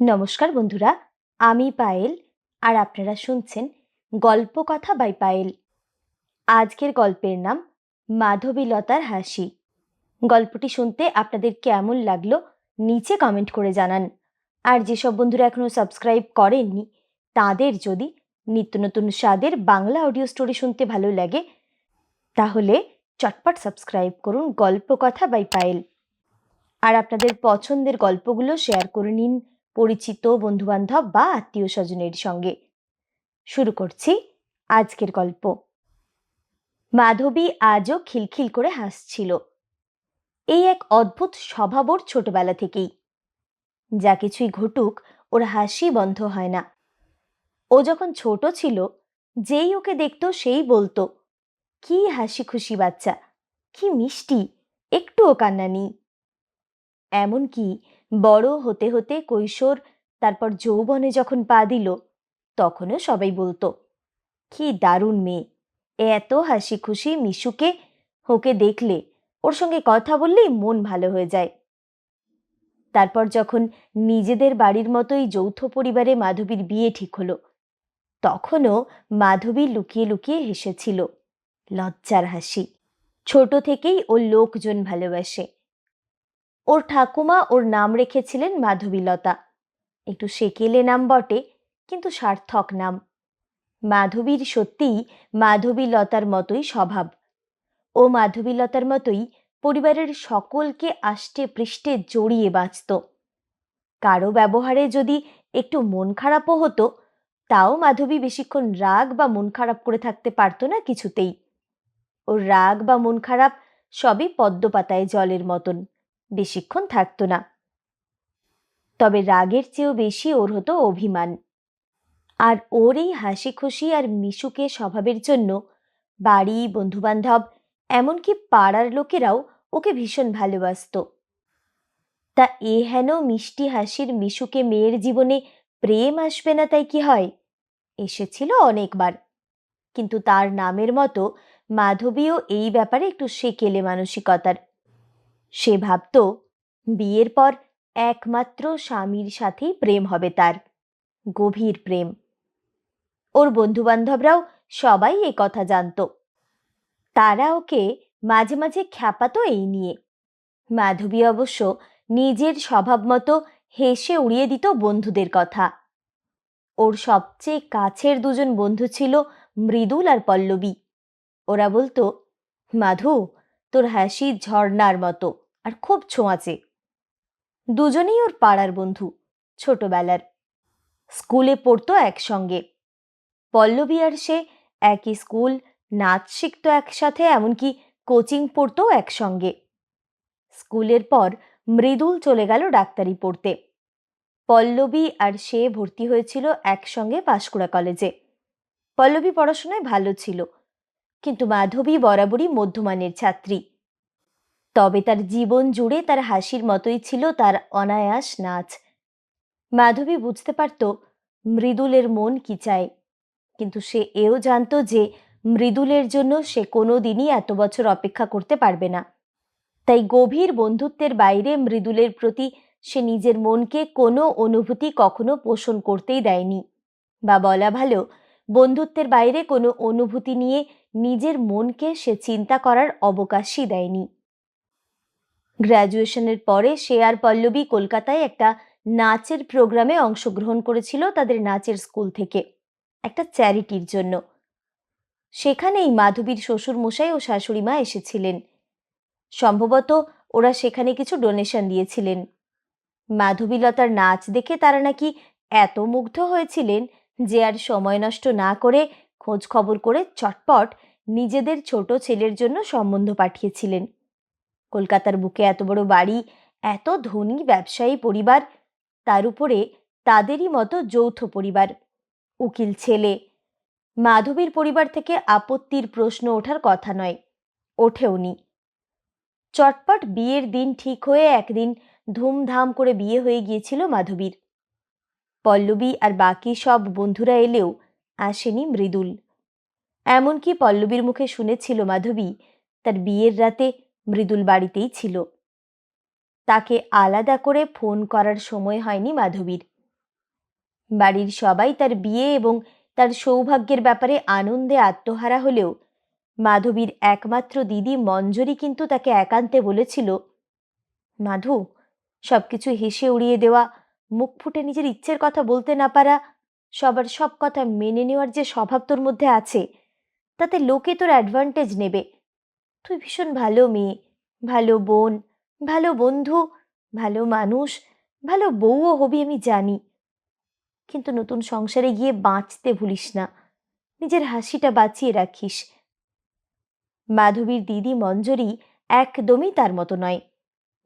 নমস্কার বন্ধুরা, আমি পায়েল আর আপনারা শুনছেন গল্প কথা বাই পায়েল। আজকের গল্পের নাম মাধবীলতার হাসি। গল্পটি শুনতে আপনাদের কেমন লাগল নিচে কমেন্ট করে জানান। আর যেসব বন্ধুরা এখনও সাবস্ক্রাইব করেননি, তাদের যদি নিত্য নতুন স্বাদের বাংলা অডিও স্টোরি শুনতে ভালো লাগে, তাহলে চটপট সাবস্ক্রাইব করুন গল্প কথা বাই পায়েল। আর আপনাদের পছন্দের গল্পগুলো শেয়ার করে নিন পরিচিত বন্ধুবান্ধব বা আত্মীয় স্বজনের সঙ্গে। শুরু করছি আজকের গল্প। মাধবী আজও খিলখিল করে হাসছিল। এই এক অদ্ভুত স্বভাব ওর ছোটবেলা থেকেই। যা কিছুই ঘটুক, ওর হাসি বন্ধ হয় না। ও যখন ছোট ছিল, যেই ওকে দেখতো সেই বলতো, কি হাসি খুশি বাচ্চা, কি মিষ্টি, একটুও কান্না নেই। এমনকি বড় হতে হতে কৈশোর, তারপর যৌবনে যখন পা দিল, তখনও সবাই বলতো, কি দারুণ মেয়ে। এত হাসি খুশি মিশুকে, ওকে দেখলে, ওর সঙ্গে কথা বললেই মন ভালো হয়ে যায়। তারপর যখন নিজেদের বাড়ির মতোই যৌথ পরিবারে মাধবীর বিয়ে ঠিক হলো, তখনও মাধবী লুকিয়ে লুকিয়ে হেসেছিল, লজ্জার হাসি। ছোট থেকেই ও লোকজন ভালোবাসে। ওর ঠাকুমা ওর নাম রেখেছিলেন মাধবীলতা। একটু সেকেলে নাম বটে, কিন্তু সার্থক নাম। মাধবীর সত্যিই মাধবীলতার মতোই স্বভাব। ও মাধবীলতার মতোই পরিবারের সকলকে আষ্টে পৃষ্ঠে জড়িয়ে বাঁচত। কারও ব্যবহারে যদি একটু মন খারাপও হতো, তাও মাধবী বেশিক্ষণ রাগ বা মন খারাপ করে থাকতে পারতো না কিছুতেই। ওর রাগ বা মন খারাপ সবই পদ্মপাতায় জলের মতন। বেশিক্ষণ থাকতো না। তবে রাগের চেয়েও বেশি ওর হতো অভিমান। আর ওর এই হাসি খুশি আর মিশুকে স্বভাবের জন্য বাড়ি, বন্ধুবান্ধব, এমনকি পাড়ার লোকেরাও ওকে ভীষণ ভালোবাসত। তা এ হেন মিষ্টি হাসির মিশুকে মেয়ের জীবনে প্রেম আসবে না তাই কি হয়? এসেছিল অনেকবার। কিন্তু তার নামের মতো মাধবীও এই ব্যাপারে একটু সেকেলে মানসিকতার। সে ভাবত, বিয়ের পর একমাত্র স্বামীর সাথেই প্রেম হবে তার, গভীর প্রেম। ওর বন্ধুবান্ধবরাও সবাই এ কথা জানত। তারা ওকে মাঝে মাঝে খ্যাপাতো এই নিয়ে। মাধবী অবশ্য নিজের স্বভাব মতো হেসে উড়িয়ে দিত বন্ধুদের কথা। ওর সবচেয়ে কাছের দুজন বন্ধু ছিল মৃদুল আর পল্লবী। ওরা বলতো, মাধু তোর হাসি ঝর্ণার মতো, আর খুব ছোঁয়াচে। দুজনেই ওর পাড়ার বন্ধু, ছোটবেলার। স্কুলে পড়তো একসঙ্গে। পল্লবী আর সে একই স্কুল, নাচ শিখত একসাথে, এমনকি কোচিং পড়তো একসঙ্গে। স্কুলের পর মৃদুল চলে গেল ডাক্তারি পড়তে। পল্লবী আর সে ভর্তি হয়েছিল একসঙ্গে পাঁশকুড়া কলেজে। পল্লবী পড়াশোনায় ভালো ছিল কিন্তু মাধবী বরাবরই মধ্যমানের ছাত্রী। তবে তার জীবন জুড়ে তার হাসির মতোই ছিল তার অনায়াস নাচ। মাধবী বুঝতে পারত, মৃদুলের মন কি চায়। কিন্তু সে এও জানত যে, মৃদুলের জন্য সে কোনো দিনই এত বছর অপেক্ষা করতে পারবে না। তাই গভীর বন্ধুত্বের বাইরে মৃদুলের প্রতি সে নিজের মনকে কোনো অনুভূতি কখনো পোষণ করতেই দেয়নি। বা বলা ভালো বন্ধুত্বের বাইরে কোনো অনুভূতি নিয়ে নিজের মনকে সে চিন্তা করার অবকাশই দেয়নি। গ্র্যাজুয়েশনের পরে সে আর পল্লবী কলকাতায় একটা নাচের প্রোগ্রামে অংশগ্রহণ করেছিল তাদের নাচের স্কুল থেকে, একটা চ্যারিটির জন্য। সেখানেই মাধবীর শ্বশুর মশাই ও শাশুড়ি মা এসেছিলেন। সম্ভবত ওরা সেখানে কিছু ডোনেশন দিয়েছিলেন। মাধবীলতার নাচ দেখে তারা নাকি এত মুগ্ধ হয়েছিলেন যে আর সময় নষ্ট না করে খোঁজ খবর করে চটপট নিজেদের ছোট ছেলের জন্য সম্বন্ধ পাঠিয়েছিলেন। কলকাতার বুকে এত বড় বাড়ি, এত ধনী ব্যবসায়ী পরিবার, তার উপরে তাদেরই মতো যৌথ পরিবার, উকিল ছেলে। মাধবীর পরিবার থেকে আপত্তির প্রশ্ন ওঠার কথা নয়, ওঠেওনি। চটপট বিয়ের দিন ঠিক হয়ে একদিন ধুমধাম করে বিয়ে হয়ে গিয়েছিল মাধবীর। পল্লবী আর বাকি সব বন্ধুরা এলেও আসেনি মৃদুল। এমনকি পল্লবীর মুখে শুনেছিল মাধবী, তার বিয়ের রাতে মৃদুল বাড়িতেই ছিল। তাকে আলাদা করে ফোন করার সময় হয়নি মাধবীর। বাড়ির সবাই তার বিয়ে এবং তার সৌভাগ্যের ব্যাপারে আনন্দে আত্মহারা হলেও মাধবীর একমাত্র দিদি মঞ্জরি কিন্তু তাকে একান্তে বলেছিল, মাধু, সবকিছু হেসে উড়িয়ে দেওয়া মুখ ফুটে নিজের ইচ্ছের কথা বলতে না পারা, সবার সব কথা মেনে নেওয়ার যে স্বভাব তোর মধ্যে আছে, তাতে লোকে তোর অ্যাডভান্টেজ নেবে। তুই ভীষণ ভালো মেয়ে, ভালো বোন, ভালো বন্ধু, ভালো মানুষ, ভালো বউও হবি আমি জানি। কিন্তু নতুন সংসারে গিয়ে বাঁচতে ভুলিস না, নিজের হাসিটা বাঁচিয়ে রাখিস। মাধবীর দিদি মঞ্জরি একদমই তার মতো নয়।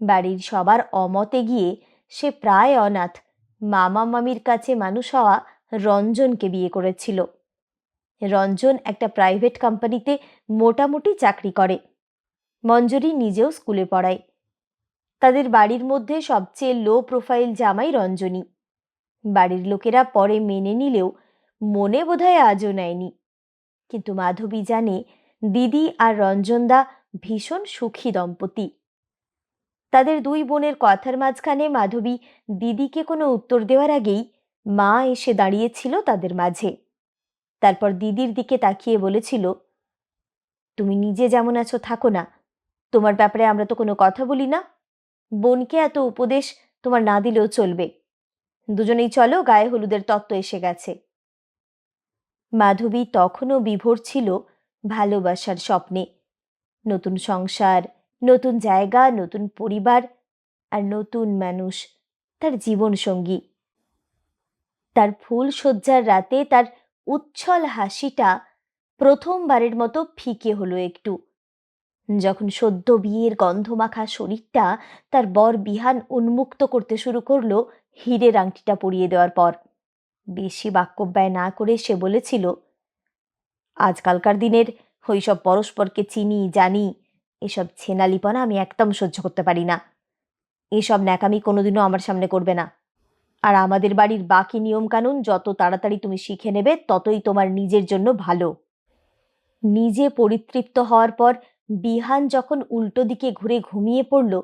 বাড়ির সবার অমতে গিয়ে সে প্রায় অনাথ। মামা মামির কাছে মানুষ হওয়া রঞ্জনকে বিয়ে করেছিল। রঞ্জন একটা প্রাইভেট কোম্পানিতে মোটামুটি চাকরি করে। মঞ্জরি নিজেও স্কুলে পড়ায়। তাদের বাড়ির মধ্যে সবচেয়ে লো প্রোফাইল জামাই রঞ্জনী। বাড়ির লোকেরা পরে মেনে নিলেও মনে বোধহয় আজও নেয়নি। কিন্তু মাধবী জানে, দিদি আর রঞ্জনদা ভীষণ সুখী দম্পতি। তাদের দুই বোনের কথার মাঝখানে মাধবী দিদিকে কোনো উত্তর দেওয়ার আগেই মা এসে দাঁড়িয়েছিল তাদের মাঝে। তারপর দিদির দিকে তাকিয়ে বলেছিল, তুমি নিজে যেমন আছো, থাকো না। তোমার ব্যাপারে আমরা তো কোনো কথা বলি না। বোনকে এত উপদেশ তোমার না দিলেও চলবে। দুজনেই চলো, গায়ে হলুদের তত্ত্ব এসে গেছে। মাধবী তখনও বিভোর ছিল ভালোবাসার স্বপ্নে। নতুন সংসার নতুন জায়গা, নতুন পরিবার আর নতুন মানুষ, তার জীবন সঙ্গী। তার ফুল সজ্জার রাতে তার উচ্ছল হাসিটা প্রথমবারের মতো ফিকে হলো একটু। যখন সদ্য বিয়ের গন্ধমাখা শরীরটা তার বর বিহান উন্মুক্ত করতে শুরু করল হীরের আংটিটা পরিয়ে দেওয়ার পর। বেশি বাক্যব্যয় না করে সে বলেছিল, আজকালকার দিনের ওইসব পরস্পরকে চিনি, জানি এসব ছেনালিপনা আমি একদম সহ্য করতে পারি না। এসব ন্যাকামি কোনোদিনও আমার সামনে করবে না। আর আমাদের বাড়ির বাকি নিয়মকানুন যত তাড়াতাড়ি তুমি শিখে নেবে, ততই তোমার নিজের জন্য ভালো। নিজে পরিতৃপ্ত হওয়ার পর বিহান যখন উল্টো দিকে ঘুরে ঘুমিয়ে পড়ল,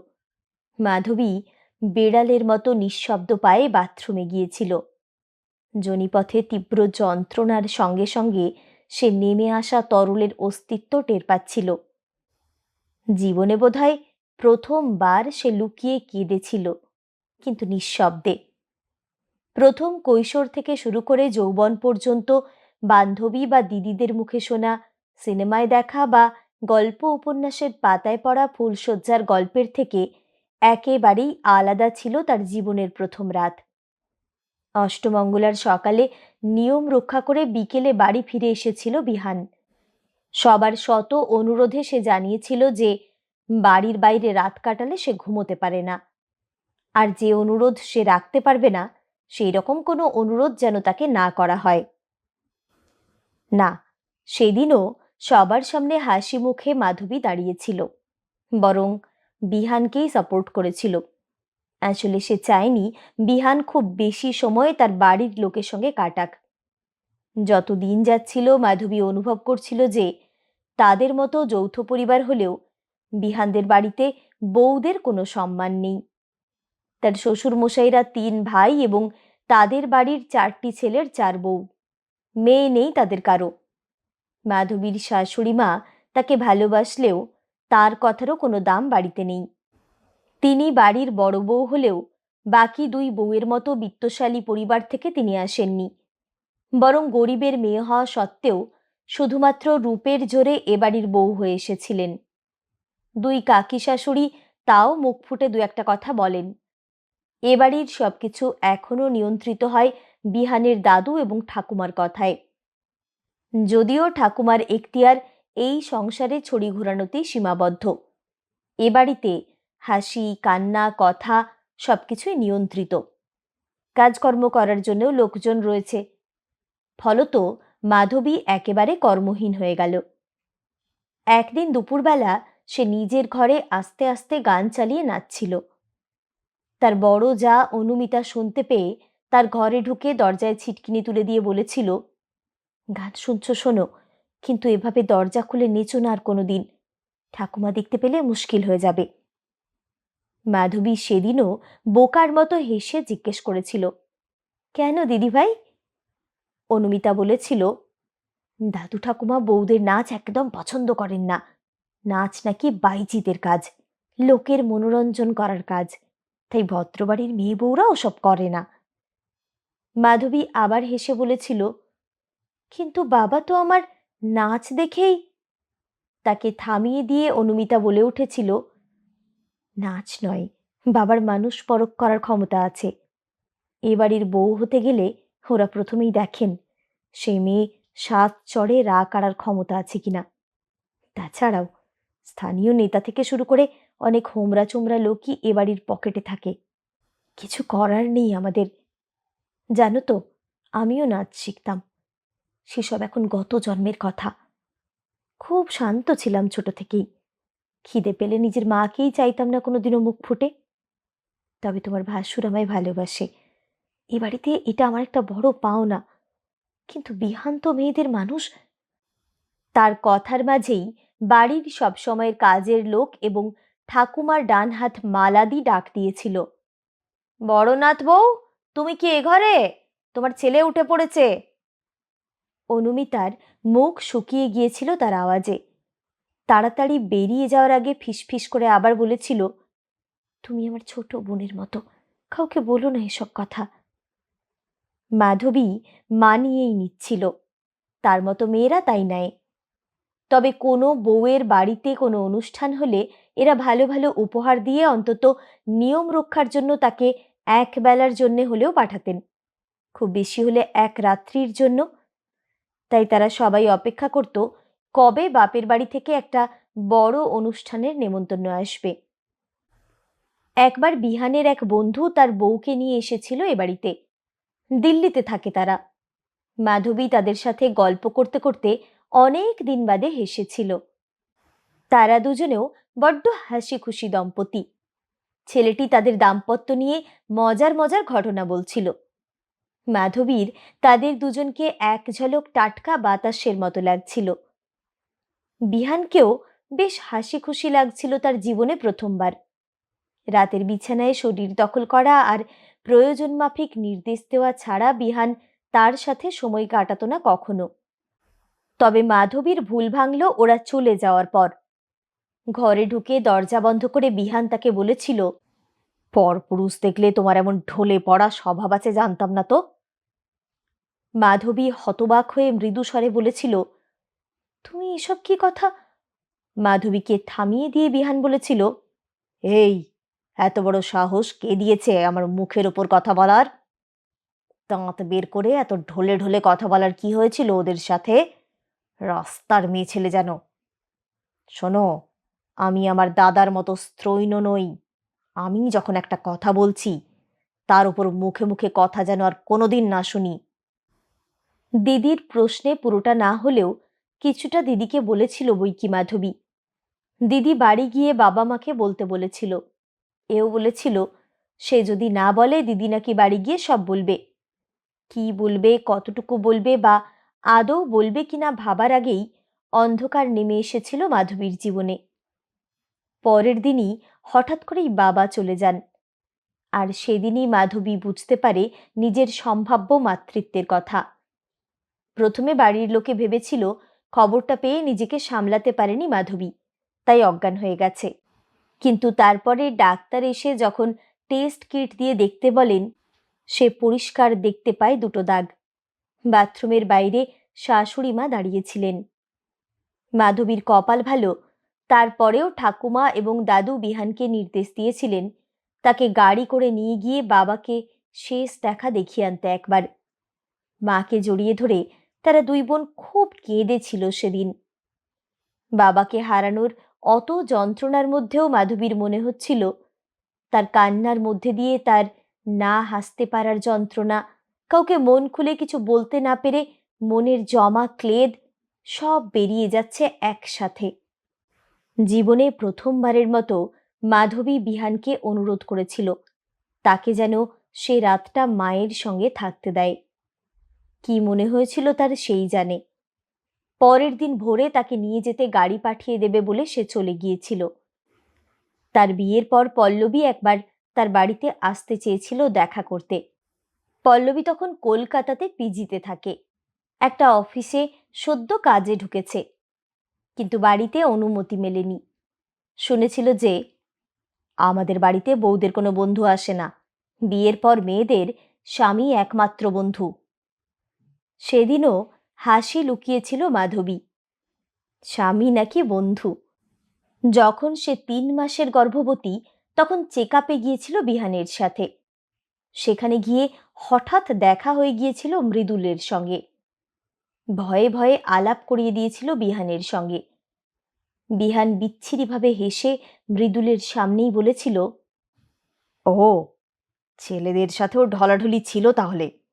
মাধবী বেড়ালের মতো নিঃশব্দ পায়ে বাথরুমে গিয়েছিল। জনিপথে তীব্র যন্ত্রণার সঙ্গে সঙ্গে সে নেমে আসা তরলের অস্তিত্ব টের পাচ্ছিল। জীবনে বোধহয় প্রথমবার সে লুকিয়ে কেঁদেছিল, কিন্তু নিঃশব্দে। প্রথম কৈশোর থেকে শুরু করে যৌবন পর্যন্ত বান্ধবী বা দিদিদের মুখে শোনা, সিনেমায় দেখা বা গল্প উপন্যাসের পাতায় পড়া ফুলশয্যার গল্পের থেকে একেবারেই আলাদা ছিল তার জীবনের প্রথম রাত। অষ্টমঙ্গলার সকালে নিয়ম রক্ষা করে বিকেলে বাড়ি ফিরে এসেছিল বিহান। সবার শত অনুরোধে সে জানিয়েছিল যে বাড়ির বাইরে রাত কাটালে সে ঘুমোতে পারে না। আর যে অনুরোধ সে রাখতে পারবে না, সেই রকম কোনো অনুরোধ যেন তাকে না করা হয়। না, সেদিনও সবার সামনে হাসি মুখে মাধবী দাঁড়িয়েছিল, বরং বিহানকেই সাপোর্ট করেছিল। আসলে সে চায়নি বিহান খুব বেশি সময় তার বাড়ির লোকের সঙ্গে কাটাক। যত দিন যাচ্ছিল মাধবী অনুভব করছিল যে তাদের মতো যৌথ পরিবার হলেও বিহানদের বাড়িতে বউদের কোনো সম্মান নেই। তার শ্বশুর মশাইরা তিন ভাই এবং তাদের বাড়ির চারটি ছেলের চার বউ। মেয়ে নেই তাদের কারও। মাধবীর শাশুড়ি মা তাকে ভালোবাসলেও তার কথারও কোনো দাম বাড়িতে নেই। তিনি বাড়ির বড় বউ হলেও বাকি দুই বউয়ের মতো বিত্তশালী পরিবার থেকে তিনি আসেননি। বরং গরিবের মেয়ে হওয়া সত্ত্বেও শুধুমাত্র রূপের জোরে এ বাড়ির বউ হয়ে এসেছিলেন। দুই কাকি শাশুড়ি তাও মুখ ফুটে দু একটা কথা বলেন। এ বাড়ির সবকিছু এখনও নিয়ন্ত্রিত হয় বিহানের দাদু এবং ঠাকুমার কথায়। যদিও ঠাকুমার এখতিয়ার এই সংসারে ছড়ি ঘোরানোতেই সীমাবদ্ধ। এ বাড়িতে হাসি, কান্না, কথা সবকিছুই নিয়ন্ত্রিত। কাজকর্ম করার জন্যও লোকজন রয়েছে। ফলত মাধবী একেবারে কর্মহীন হয়ে গেল। একদিন দুপুরবেলা সে নিজের ঘরে আস্তে আস্তে গান চালিয়ে নাচছিল। তার বড় যা অনুমিতা শুনতে পেয়ে তার ঘরে ঢুকে দরজায় ছিটকিনি তুলে দিয়ে বলেছিল, গান শুনছ শোনো, কিন্তু এভাবে দরজা খুলে নেচো না আর কোনো দিন ঠাকুমা দেখতে পেলে মুশকিল হয়ে যাবে। মাধবী সেদিনও বোকার মতো হেসে জিজ্ঞেস করেছিল, কেন দিদিভাই অনুমিতা বলেছিল, দাদু ঠাকুমা বৌদের নাচ একদম পছন্দ করেন না। নাচ নাকি বাইজিদের কাজ, লোকের মনোরঞ্জন করার কাজ। তাই ভদ্রবাড়ির মেয়ে বউরা ওসব করে না। মাধবী আবার হেসে বলেছিল, কিন্তু বাবা তো আমার নাচ দেখেই তাকে থামিয়ে দিয়ে অনুমিতা বলে উঠেছিল। নাচ নয়, বাবার মানুষ পরক করার ক্ষমতা আছে। এ বউ হতে গেলে ওরা প্রথমেই দেখেন সেই মেয়ে সাত চড়ে রা কাড়ার ক্ষমতা আছে কিনা। তাছাড়াও স্থানীয় নেতা থেকে শুরু করে অনেক হোমরা চোমরা লোকই এ বাড়ির পকেটে থাকে। কিছু করার নেই আমাদের। জানো তো, আমিও নাচ শিখতাম। সেসব এখন গত জন্মের কথা। খুব শান্ত ছিলাম ছোট থেকেই। খিদে পেলে নিজের মাকেই চাইতাম না কোনোদিনও মুখ ফুটে। তবে তোমার ভাসুর আমায় ভালোবাসে। এ বাড়িতে এটা আমার একটা বড় পাওনা। কিন্তু বিহান্ত মেয়েদের মানুষ। তার কথার মাঝেই বাড়ির সব সময়ের কাজের লোক এবং ঠাকুমার ডান হাত মালাদি ডাক দিয়েছিল। বড়নাথ বউ, তুমি কি এ ঘরে? তোমার ছেলে উঠে পড়েছে। অনুমিতার মুখ শুকিয়ে গিয়েছিল তার আওয়াজে। তাড়াতাড়ি বেরিয়ে যাওয়ার আগে ফিসফিস করে আবার বলেছিল, তুমি আমার ছোট বোনের মতো, কাউকে বলো না এসব কথা। মাধবী মানিয়েই নিচ্ছিল। তার মতো মেয়েরা তাই নেয়। তবে কোনো বউয়ের বাড়িতে কোনো অনুষ্ঠান হলে এরা ভালো ভালো উপহার দিয়ে অন্তত নিয়ম রক্ষার জন্য তাকে এক বেলার জন্যে হলেও পাঠাতেন। খুব বেশি হলে এক রাত্রির জন্য। তাই তারা সবাই অপেক্ষা করত কবে বাপের বাড়ি থেকে একটা বড় অনুষ্ঠানের নেমন্তন্ন আসবে। একবার বিহানের এক বন্ধু তার বউকে নিয়ে এসেছিল এ বাড়িতে। দিল্লিতে থাকে তারা। মাধবী তাদের সাথে গল্প করতে করতে অনেক দিন বাদে হেসেছিল। তারা দুজনেও বড্ড হাসি খুশি দম্পতি। ছেলেটি তাদের দাম্পত্য নিয়ে মজার মজার ঘটনা বলছিল। মাধবীর তাদের দুজনকে এক ঝলক টাটকা বাতাসের মতো লাগছিল। বিহানকেও বেশ হাসি খুশি লাগছিল তার জীবনে প্রথমবার। রাতের বিছানায় শরীর দখল করা আর প্রয়োজন মাফিক নির্দেশ দেওয়া ছাড়া বিহান তার সাথে সময় কাটাতো না কখনো। তবে মাধবীর ভুল ভাঙল ওরা চলে যাওয়ার পর। ঘরে ঢুকে দরজা বন্ধ করে বিহান তাকে বলেছিল, পরপুরুষ দেখলে তোমার এমন ঢলে পড়া স্বভাব আছে, জানতাম না তো? মাধবী হতবাক হয়ে মৃদু স্বরে বলেছিল, তুমি এসব কি কথা? মাধবীকে থামিয়ে দিয়ে বিহান বলেছিল, এই এত বড় সাহস কে দিয়েছে আমার মুখের ওপর কথা বলার? দাঁত বের করে এত ঢলে ঢলে কথা বলার কি হয়েছিল ওদের সাথে? রাস্তার মেয়ে ছেলে যেন। শোনো, আমি আমার দাদার মতো স্ত্রৈণ নই। আমি যখন একটা কথা বলছি, তার উপর মুখে মুখে কথা যেন আর কোনোদিন না শুনি। দিদির প্রশ্নে পুরোটা না হলেও কিছুটা দিদিকে বলেছিল বৈকি মাধবী। দিদি বাড়ি গিয়ে বাবা মাকে বলতে বলেছিল এও বলেছিল, সে যদি না বলে, দিদি নাকি বাড়ি গিয়ে সব বলবে। কি বলবে, কতটুকু বলবে বা আদৌ বলবে কিনা ভাবার আগেই অন্ধকার নেমে এসেছিল মাধবীর জীবনে। পরের দিনই হঠাৎ করেই বাবা চলে যান। আর সেদিনই মাধবী বুঝতে পারে নিজের সম্ভাব্য মাতৃত্বের কথা। প্রথমে বাড়ির লোকে ভেবেছিল, খবরটা পেয়ে নিজেকে সামলাতে পারেনি মাধবী, তাই অজ্ঞান হয়ে গেছে। কিন্তু তারপরে ডাক্তার এসে যখন টেস্ট কিট দিয়ে দেখতে বলেন, সে পরিষ্কার দেখতে পায় দুটো দাগ। বাথরুমের বাইরে শাশুড়ি মা দাঁড়িয়েছিলেন মাধবীর কপাল ভালো, তারপরেও ঠাকুমা এবং দাদু বিহানকে নির্দেশ দিয়েছিলেন, তাকে গাড়ি করে নিয়ে গিয়ে বাবাকে শেষ দেখা দেখিয়ে আনতে একবার। মাকে জড়িয়ে ধরে তারা দুই বোন খুব কেঁদেছিল সেদিন। বাবাকে হারানোর অত যন্ত্রণার মধ্যেও মাধবীর মনে হচ্ছিল, তার কান্নার মধ্যে দিয়ে তার না হাসতে পারার যন্ত্রণা, কাউকে মন খুলে কিছু বলতে না পেরে মনের জমা ক্লেদ সব বেরিয়ে যাচ্ছে একসাথে। জীবনে প্রথমবারের মতো মাধবী বিহানকে অনুরোধ করেছিল, তাকে যেন সে রাতটা মায়ের সঙ্গে থাকতে দেয়। কি মনে হয়েছিল তার সেই জানে। পরের দিন ভোরে তাকে নিয়ে যেতে গাড়ি পাঠিয়ে দেবে বলে সে চলে গিয়েছিল। তার বিয়ের পর পল্লবী একবার তার বাড়িতে আসতে চেয়েছিল দেখা করতে। পল্লবী তখন কলকাতাতে পিজিতে থাকে। একটা অফিসে সদ্য কাজে ঢুকেছে। কিন্তু বাড়িতে অনুমতি মেলেনি। শুনেছিল যে, আমাদের বাড়িতে বউদের কোনো বন্ধু আসে না। বিয়ের পর মেয়েদের স্বামী একমাত্র বন্ধু। সেদিনও হাসি লুকিয়েছিল মাধবী। স্বামী নাকি বন্ধু। যখন সে তিন মাসের গর্ভবতী, তখন চেক আপে গিয়েছিল বিহানের সাথে। সেখানে গিয়ে হঠাৎ দেখা হয়ে গিয়েছিল মৃদুলের সঙ্গে। ভয়ে ভয়ে আলাপ করিয়ে দিয়েছিল বিহানের সঙ্গে। বিহান বিচ্ছিরিভাবে হেসে মৃদুলের সামনেই বলেছিল, ও, ছেলেদের সাথেও ঢলাঢলি ছিল তাহলে।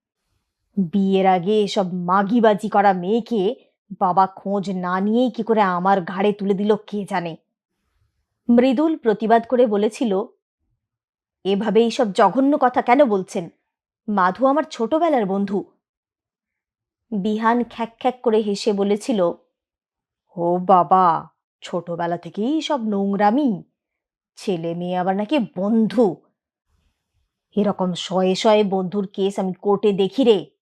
বিয়ের আগে এসব মাগিবাজি করা মেয়েকে বাবা খোঁজ না নিয়েই কি করে আমার ঘাড়ে তুলে দিল কে জানে। মৃদুল প্রতিবাদ করে বলেছিল, এভাবে এইসব জঘন্য কথা কেন বলছেন? মাধু আমার ছোটবেলার বন্ধু। বিহান খ্যাক খ্যাক করে হেসে বলেছিল, ও বাবা, ছোটবেলা থেকেই সব নোংরামি। ছেলে মেয়ে আবার নাকি বন্ধু। এরকম শয়ে শয়ে বন্ধুর কেস আমি কোর্টে দেখি রে।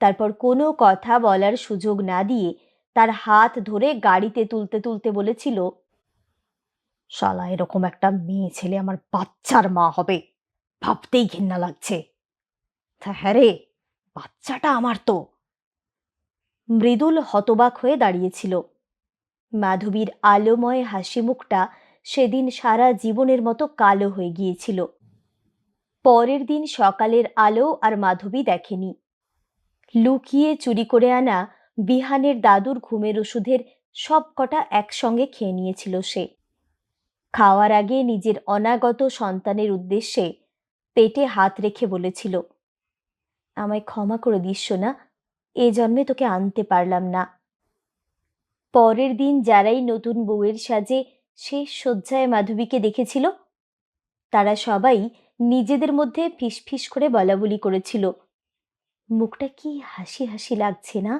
তারপর কোনো কথা বলার সুযোগ না দিয়ে তার হাত ধরে গাড়িতে তুলতে তুলতে বলেছিল, শালা, এরকম একটা মেয়ে ছেলে আমার বাচ্চার মা হবে। ভাবতেই ঘেন্না লাগছে। হ্যাঁ রে, বাচ্চাটা আমার তো। মৃদুল হতবাক হয়ে দাঁড়িয়েছিল। মাধবীর আলোময় হাসি মুখটা সেদিন সারা জীবনের মতো কালো হয়ে গিয়েছিল। পরের দিন সকালের আলো আর মাধবী দেখেনি। লুকিয়ে চুরি করে আনা বিহানের দাদুর ঘুমের ওষুধের সব কটা একসঙ্গে খেয়ে নিয়েছিল সে। খাওয়ার আগে নিজের অনাগত সন্তানের উদ্দেশ্যে পেটে হাত রেখে বলেছিল, আমায় ক্ষমা করে দিস না এ জন্মে তোকে আনতে পারলাম না। পরের দিন যারাই নতুন বউয়ের সাজে শেষ শয্যায় মাধবীকে দেখেছিল, তারা সবাই নিজেদের মধ্যে ফিসফিস করে বলাবলি করেছিল। মুখটা কি হাসি হাসি লাগছে না?